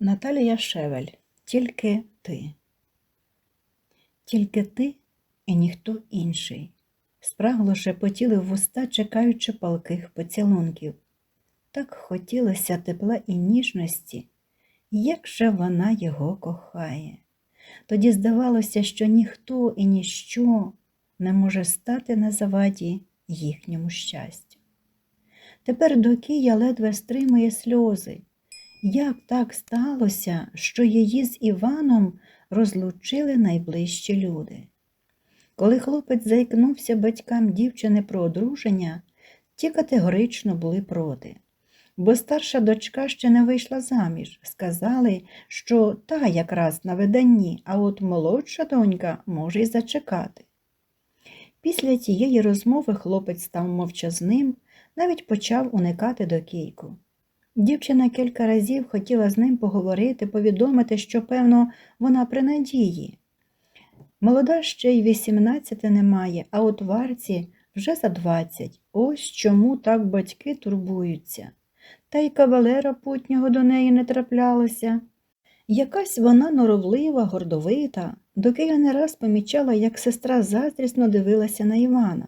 Наталія Шевель, тільки ти. Тільки ти і ніхто інший. Спрагло шепотіли в вуста, чекаючи палких поцілунків. Так хотілося тепла і ніжності, як же вона його кохає. Тоді здавалося, що ніхто і ніщо не може стати на заваді їхньому щастю. Тепер Докія ледве стримує сльози. Як так сталося, що її з Іваном розлучили найближчі люди? Коли хлопець заікнувся батькам дівчини про одруження, ті категорично були проти. Бо старша дочка ще не вийшла заміж. Сказали, що та якраз на виданні, а от молодша донька може й зачекати. Після тієї розмови хлопець став мовчазним, навіть почав уникати до кійку. Дівчина кілька разів хотіла з ним поговорити, повідомити, що, певно, вона при надії. Молода ще й вісімнадцяти немає, а от варці вже за двадцять. Ось чому так батьки турбуються. Та й кавалера путнього до неї не траплялося. Якась вона норовлива, гордовита, доки я не раз помічала, як сестра заздрісно дивилася на Івана,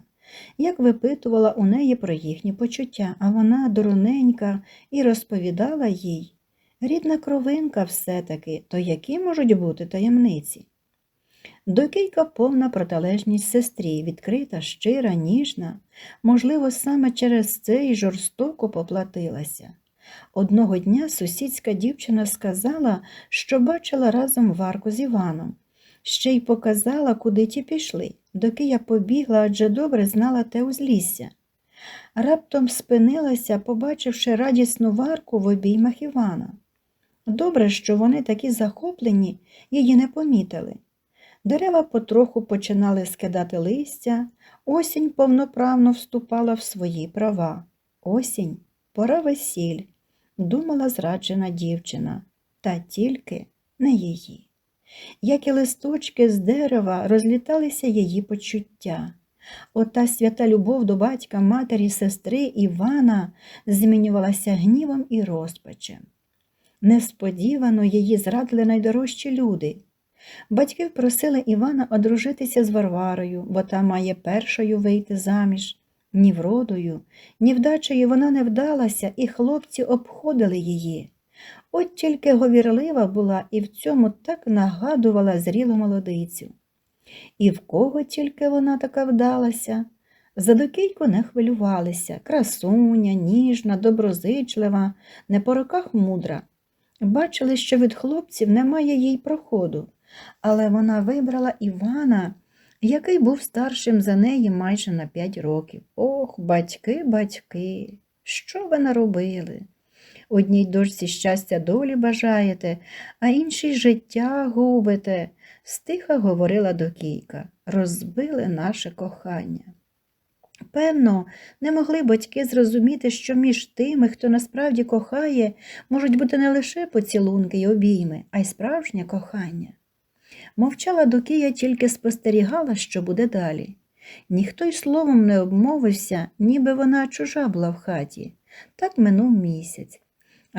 як випитувала у неї про їхні почуття, а вона, дороненька, і розповідала їй. Рідна кровинка все-таки, то які можуть бути таємниці? Докійка повна протилежність сестрі, відкрита, щира, ніжна, можливо, саме через це й жорстоко поплатилася. Одного дня сусідська дівчина сказала, що бачила разом Варку з Іваном, ще й показала, куди ті пішли, доки я побігла, адже добре знала те узлісся. Раптом спинилася, побачивши радісну варку в обіймах Івана. Добре, що вони такі захоплені, її не помітили. Дерева потроху починали скидати листя, осінь повноправно вступала в свої права. Осінь пора весіль, думала зраджена дівчина, та тільки не її. Як і листочки з дерева розліталися її почуття. Ота свята любов до батька, матері, сестри Івана змінювалася гнівом і розпачем. Несподівано її зрадили найдорожчі люди. Батьки просили Івана одружитися з Варварою, бо та має першою вийти заміж. Ні вродою, ні вдачею вона не вдалася, і хлопці обходили її. От тільки говірлива була і в цьому так нагадувала зрілу молодицю. І в кого тільки вона така вдалася? За докійку не хвилювалися красуня, ніжна, доброзичлива, не по роках мудра. Бачили, що від хлопців немає їй проходу, але вона вибрала Івана, який був старшим за неї майже на п'ять років. Ох, батьки, батьки, що ви наробили? Одній дочці щастя долі бажаєте, а іншій життя губите, стиха говорила докійка, розбили наше кохання. Певно, не могли батьки зрозуміти, що між тими, хто насправді кохає, можуть бути не лише поцілунки й обійми, а й справжнє кохання. Мовчала Докія, тільки спостерігала, що буде далі. Ніхто й словом не обмовився, ніби вона чужа була в хаті. Так минув місяць.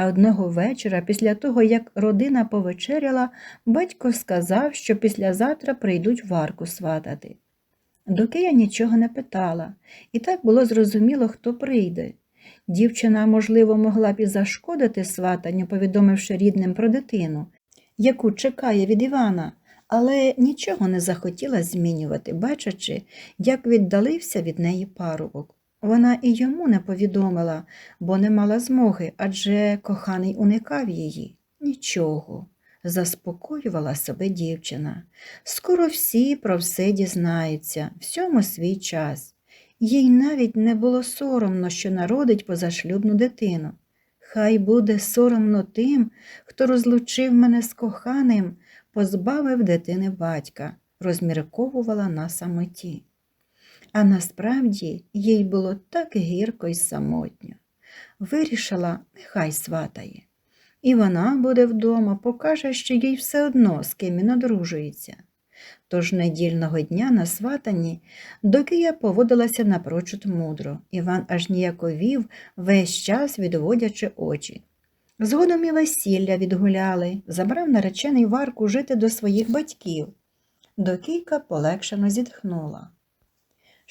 А одного вечора, після того, як родина повечеряла, батько сказав, що післязавтра прийдуть варку сватати. Докия нічого не питала, і так було зрозуміло, хто прийде. Дівчина, можливо, могла б і зашкодити сватанню, повідомивши рідним про дитину, яку чекає від Івана, але нічого не захотіла змінювати, бачачи, як віддалився від неї парубок. Вона і йому не повідомила, бо не мала змоги, адже коханий уникав її. Нічого, заспокоювала себе дівчина. Скоро всі про все дізнаються, всьому свій час. Їй навіть не було соромно, що народить позашлюбну дитину. Хай буде соромно тим, хто розлучив мене з коханим, позбавив дитини батька, розмірковувала на самоті. А насправді їй було так гірко й самотньо. Вирішила, нехай сватає. І вона буде вдома, покаже, що їй все одно з ким він одружується. Тож недільного дня на сватанні Докія поводилася напрочуд мудро. Іван аж ніяковів, весь час відводячи очі. Згодом і весілля відгуляли, забрав наречений Варку жити до своїх батьків. Докійка полегшено зітхнула.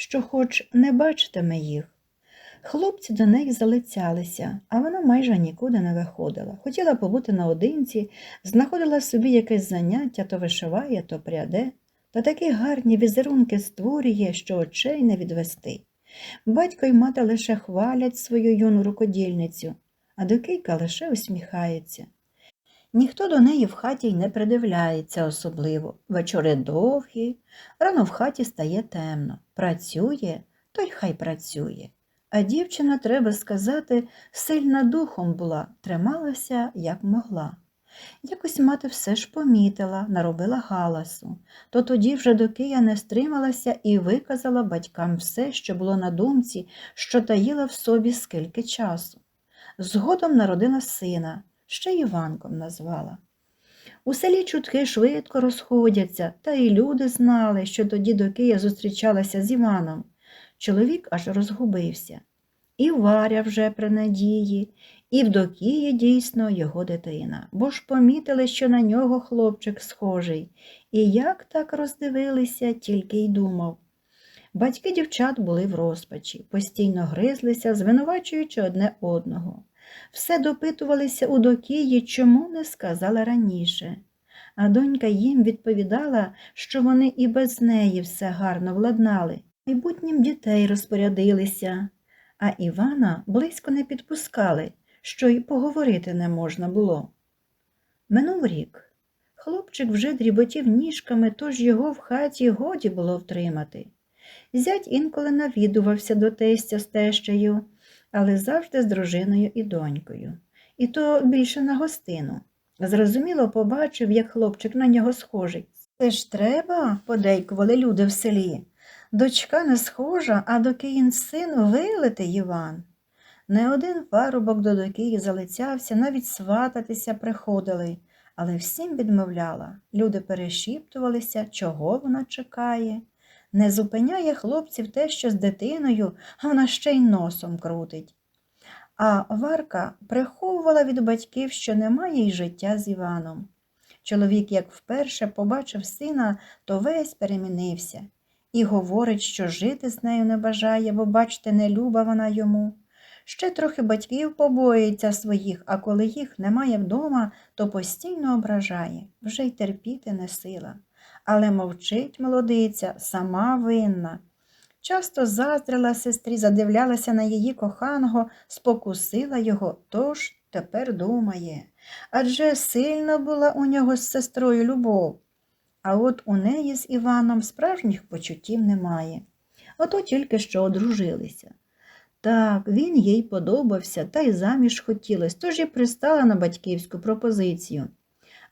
Що хоч не бачитиме їх. Хлопці до неї залицялися, а вона майже нікуди не виходила. Хотіла побути наодинці, знаходила собі якесь заняття, то вишиває, то пряде, та такі гарні візерунки створює, що очей не відвести. Батько й мати лише хвалять свою юну рукодільницю, а докійка лише усміхається. Ніхто до неї в хаті й не придивляється особливо. Вечори довгі, рано в хаті стає темно. Працює, то й хай працює. А дівчина, треба сказати, сильна духом була, трималася, як могла. Якось мати все ж помітила, наробила галасу, то тоді вже до Кия не стрималася і виказала батькам все, що було на думці, що таїла в собі скільки часу. Згодом народила сина, ще Іванком назвала. У селі чутки швидко розходяться, та й люди знали, що тоді до Кия зустрічалася з Іваном. Чоловік аж розгубився. І Варя вже при надії, і в Докії дійсно його дитина, бо ж помітили, що на нього хлопчик схожий, і як так роздивилися, тільки й думав. Батьки дівчат були в розпачі, постійно гризлися, звинувачуючи одне одного. Все допитувалися у Докії, чому не сказала раніше. А донька їм відповідала, що вони і без неї все гарно владнали, майбутнім дітей розпорядилися, а Івана близько не підпускали, що й поговорити не можна було. Минув рік. Хлопчик вже дріботів ніжками, тож його в хаті годі було втримати. Зять інколи навідувався до тестя з тещею, але завжди з дружиною і донькою. І то більше на гостину. Зрозуміло побачив, як хлопчик на нього схожий. Це ж треба, подейкували люди в селі. Дочка не схожа, а до Киїн син вилитий Іван. Не один парубок до Докії залицявся, навіть свататися приходили, але всім відмовляла. Люди перешіптувалися, чого вона чекає. Не зупиняє хлопців те, що з дитиною, а вона ще й носом крутить. А Варка приховувала від батьків, що немає й життя з Іваном. Чоловік, як вперше побачив сина, то весь перемінився і говорить, що жити з нею не бажає, бо, бачите, не люба вона йому. Ще трохи батьків побоїться своїх, а коли їх немає вдома, то постійно ображає, вже й терпіти не сила. Але мовчить молодиця, сама винна. Часто заздрила сестрі, задивлялася на її коханого, спокусила його, тож тепер думає. Адже сильна була у нього з сестрою любов. А от у неї з Іваном справжніх почуттів немає. Ото тільки що одружилися. Так, він їй подобався, та й заміж хотілось, тож і пристала на батьківську пропозицію.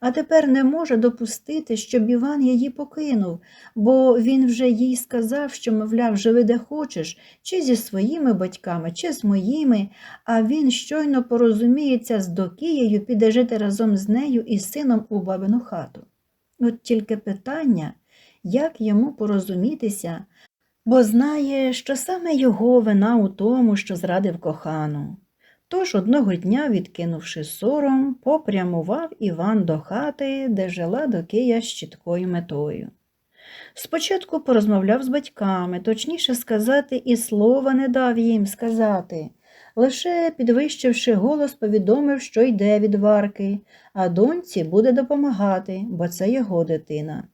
А тепер не може допустити, щоб Іван її покинув, бо він вже їй сказав, що, мовляв, живи де хочеш, чи зі своїми батьками, чи з моїми, а він щойно порозуміється з Докією, піде жити разом з нею і сином у бабину хату. От тільки питання, як йому порозумітися, бо знає, що саме його вина у тому, що зрадив кохану. Тож одного дня, відкинувши сором, попрямував Іван до хати, де жила Докія з чіткою метою. Спочатку порозмовляв з батьками, точніше сказати, і слова не дав їм сказати. Лише підвищивши голос, повідомив, що йде від варки, а доньці буде допомагати, бо це його дитина.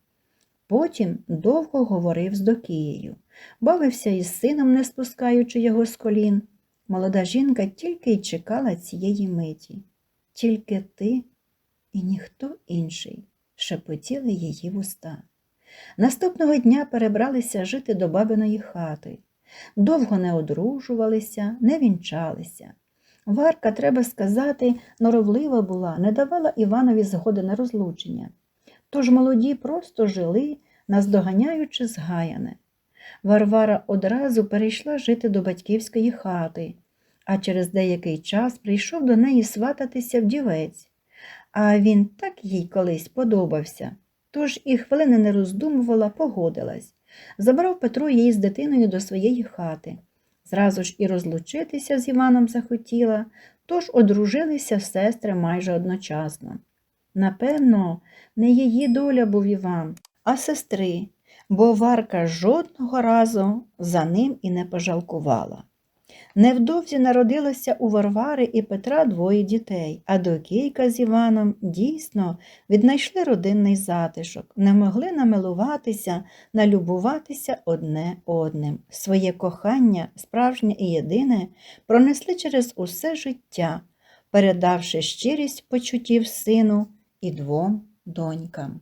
Потім довго говорив з Докією, бавився із сином, не спускаючи його з колін. Молода жінка тільки й чекала цієї миті. Тільки ти і ніхто інший, шепотіли її вуста. Наступного дня перебралися жити до бабиної хати. Довго не одружувалися, не вінчалися. Варка, треба сказати, норовлива була, не давала Іванові згоди на розлучення. Тож молоді просто жили, наздоганяючи згаяне. Варвара одразу перейшла жити до батьківської хати, а через деякий час прийшов до неї свататися вдівець. А він так їй колись подобався, тож і хвилини не роздумувала, погодилась. Забрав Петро її з дитиною до своєї хати. зразу ж і розлучитися з Іваном захотіла, тож одружилися сестри майже одночасно. Напевно, не її доля був Іван, а сестри, бо Варка жодного разу за ним і не пожалкувала. Невдовзі народилося у Варвари і Петра двоє дітей, а Докійка з Іваном дійсно віднайшли родинний затишок, не могли намилуватися, налюбуватися одне одним. Своє кохання, справжнє і єдине, пронесли через усе життя, передавши щирість почуттів сину і двом донькам.